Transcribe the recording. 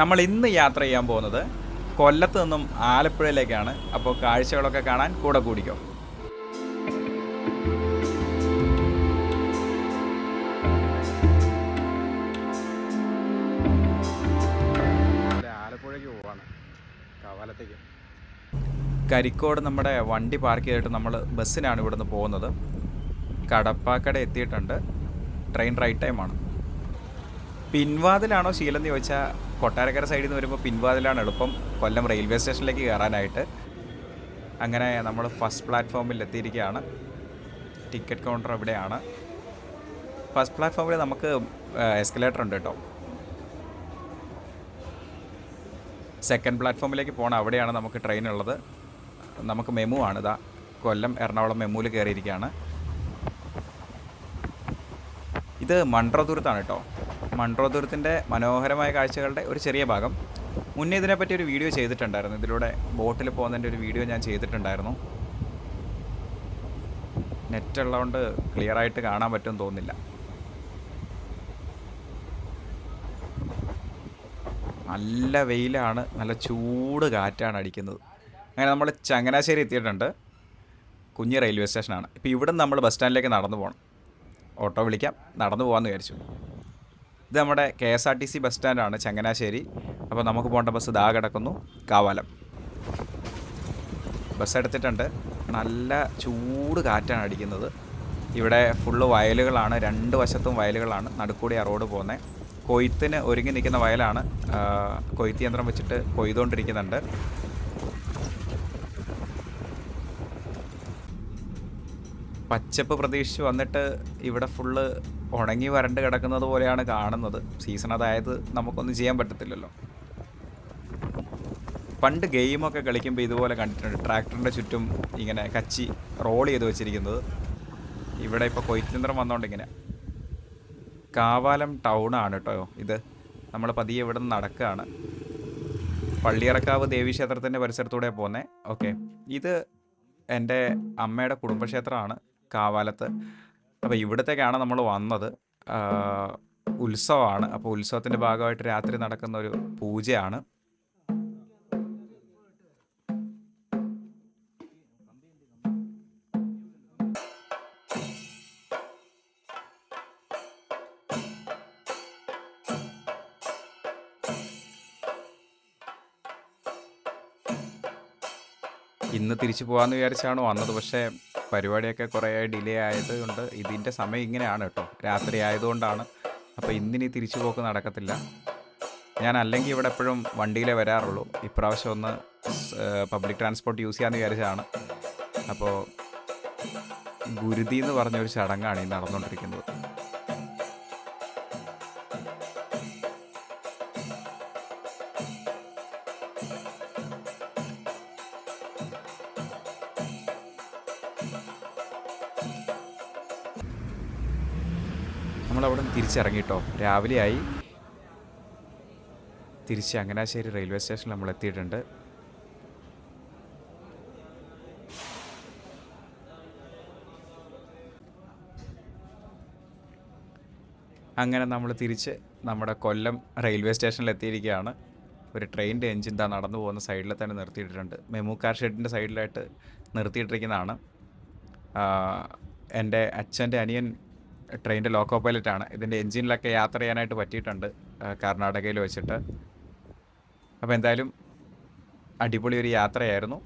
നമ്മൾ ഇന്ന് യാത്ര ചെയ്യാൻ പോകുന്നത് കൊല്ലത്ത് നിന്നും ആലപ്പുഴയിലേക്കാണ്. അപ്പോൾ കാഴ്ചകളൊക്കെ കാണാൻ കൂടെ കൂടിക്കോ. ആലപ്പുഴയ്ക്ക് പോവാണ്. കവാലത്തേക്ക്. കരിക്കോട് നമ്മുടെ വണ്ടി പാർക്ക് ചെയ്തിട്ട് നമ്മൾ ബസ്സിനാണ് ഇവിടുന്ന് പോകുന്നത്. കടപ്പാക്കട എത്തിയിട്ടുണ്ട്. ട്രെയിൻ റൈറ്റ് ടൈമാണ്. പിൻവാതിലാണോ ശീലം എന്ന് ചോദിച്ചാൽ കൊട്ടാരക്കര സൈഡിൽ നിന്ന് വരുമ്പോൾ പിൻവാതിലാണ് എളുപ്പം കൊല്ലം റെയിൽവേ സ്റ്റേഷനിലേക്ക് കയറാനായിട്ട് അങ്ങനെ നമ്മൾ ഫസ്റ്റ് പ്ലാറ്റ്ഫോമിൽ എത്തിയിരിക്കുകയാണ്. ടിക്കറ്റ് കൗണ്ടർ ഇവിടെയാണ് ഫസ്റ്റ് പ്ലാറ്റ്ഫോമിൽ നമുക്ക് എസ്കലേറ്റർ ഉണ്ട് കേട്ടോ. സെക്കൻഡ് പ്ലാറ്റ്ഫോമിലേക്ക് പോകണം അവിടെയാണ് നമുക്ക് ട്രെയിൻ ഉള്ളത്. നമുക്ക് മെമു ആണ് ഇതാ. കൊല്ലം എറണാകുളം മെമുവിൽ കയറിയിരിക്കുകയാണ് ഇത് മൺട്രോതുരത്താണ് കേട്ടോ. മൺട്രോതുരത്തിന്റെ മനോഹരമായ കാഴ്ചകളുടെ ഒരു ചെറിയ ഭാഗം. മുന്നേ ഇതിനെപ്പറ്റി ഒരു വീഡിയോ ചെയ്തിട്ടുണ്ടായിരുന്നു. ഇതിലൂടെ ബോട്ടിൽ പോകുന്നതിന്റെ ഒരു വീഡിയോ ഞാൻ ചെയ്തിട്ടുണ്ടായിരുന്നു. നെറ്റ് ഉള്ളതുകൊണ്ട് ക്ലിയർ ആയിട്ട് കാണാൻ പറ്റുമെന്ന് തോന്നുന്നില്ല. നല്ല വെയിലാണ് നല്ല ചൂട് കാറ്റാണ് അടിക്കുന്നത്. അങ്ങനെ നമ്മൾ ചങ്ങനാശ്ശേരി എത്തിയിട്ടുണ്ട്. കുഞ്ഞ് റെയിൽവേ സ്റ്റേഷനാണ്. ഇപ്പോൾ ഇവിടെ നമ്മൾ ബസ് സ്റ്റാൻഡിലേക്ക് നടന്നു പോകണം ഓട്ടോ വിളിക്കാം. നടന്നു പോകാമെന്ന് വിചാരിച്ചു. ഇത് നമ്മുടെ K S R T C bus സ്റ്റാൻഡാണ് Changanassery. അപ്പോൾ നമുക്ക് പോകേണ്ട ബസ് ദാ കിടക്കുന്നു കാവാലം. ബസ് എടുത്തിട്ടുണ്ട്. നല്ല ചൂട് കാറ്റാണ് അടിക്കുന്നത്. ഇവിടെ ഫുള്ള് വയലുകളാണ് രണ്ട് വശത്തും വയലുകളാണ് നടുക്കൂടി ആ റോഡ് പോകുന്നത് കൊയ്ത്തിന് ഒരുങ്ങി നിൽക്കുന്ന വയലാണ്. കൊയ്ത്ത് യന്ത്രം വെച്ചിട്ട് കൊയ്തുകൊണ്ടിരിക്കുന്നുണ്ട്. പച്ചപ്പ് പ്രതീക്ഷിച്ച് വന്നിട്ട് ഇവിടെ ഫുള്ള് ഉണങ്ങി വരണ്ട് കിടക്കുന്നത് പോലെയാണ് കാണുന്നത്. സീസൺ അതായത് നമുക്കൊന്നും ചെയ്യാൻ പറ്റത്തില്ലല്ലോ. പണ്ട് ഗെയിമൊക്കെ കളിക്കുമ്പോൾ ഇതുപോലെ കണ്ടിട്ടുണ്ട്. ട്രാക്ടറിന്റെ ചുറ്റും ഇങ്ങനെ കച്ചി റോൾ ചെയ്ത് വെച്ചിരിക്കുന്നത്. ഇവിടെ ഇപ്പോൾ കൊയ്ത്തിയന്ത്രം വന്നുകൊണ്ട് ഇങ്ങനെ. കാവാലം ടൗൺ ആണ് കേട്ടോ ഇത്. നമ്മൾ പതിയെ ഇവിടെ നിന്ന് നടക്കുകയാണ് പള്ളിയറക്കാവ് ദേവീക്ഷേത്രത്തിന്റെ പരിസരത്തൂടെ പോകുന്നത് ഓക്കെ ഇത് എന്റെ അമ്മയുടെ കുടുംബക്ഷേത്രമാണ്. കാവാലത്ത്. അപ്പോൾ ഇവിടത്തേക്കാണ് നമ്മൾ വന്നത്. ഉത്സവമാണ്. അപ്പോൾ ഉത്സവത്തിന്റെ ഭാഗമായിട്ട് രാത്രി നടക്കുന്ന ഒരു പൂജയാണ്. ഇന്ന് തിരിച്ചു പോകാമെന്ന് വിചാരിച്ചാണ് വന്നത്. പക്ഷേ പരിപാടിയൊക്കെ കുറേ ഡിലേ ആയതുകൊണ്ട് ഇതിന്റെ സമയം ഇങ്ങനെയാണ് കേട്ടോ. രാത്രി ആയതുകൊണ്ടാണ്. അപ്പോൾ ഇന്നിനി തിരിച്ചു പോക്ക് നടക്കത്തില്ല. ഞാൻ അല്ലെങ്കിൽ ഇവിടെ എപ്പോഴും വണ്ടിയിലേ വരാറുള്ളൂ. ഇപ്രാവശ്യം ഒന്ന് പബ്ലിക് ട്രാൻസ്പോർട്ട് യൂസ് ചെയ്യാമെന്ന് വിചാരിച്ചതാണ്. അപ്പോൾ ഗുരുതി എന്ന് പറഞ്ഞൊരു ചടങ്ങാണ് ഈ നടന്നുകൊണ്ടിരിക്കുന്നത്. നമ്മളവിടെ നിന്ന് തിരിച്ചിറങ്ങിട്ടോ രാവിലെയായി. തിരിച്ച് അങ്ങനാശ്ശേരി റെയിൽവേ സ്റ്റേഷനിൽ നമ്മൾ എത്തിയിട്ടുണ്ട്. അങ്ങനെ നമ്മൾ തിരിച്ച് നമ്മുടെ കൊല്ലം റെയിൽവേ സ്റ്റേഷനിൽ എത്തിയിരിക്കുകയാണ്. ഒരു ട്രെയിനിന്റെ എഞ്ചിൻ താ നടന്നു പോകുന്ന സൈഡിൽ തന്നെ നിർത്തിയിട്ടിട്ടുണ്ട്. മെമു കാർ ഷെഡിന്റെ സൈഡിലായിട്ട് നിർത്തിയിട്ടിരിക്കുന്നതാണ്. എന്റെ അച്ഛന്റെ അനിയൻ ട്രെയിനിന്റെ ലോക്കോ പൈലറ്റ് ആണ് ഇതിന്റെ എൻജിനിലൊക്കെ യാത്ര ചെയ്യാനായിട്ട് പറ്റിയിട്ടുണ്ട് കർണാടകയിൽ വെച്ചിട്ട്. അപ്പോൾ എന്തായാലും അടിപൊളി ഒരു യാത്രയായിരുന്നു.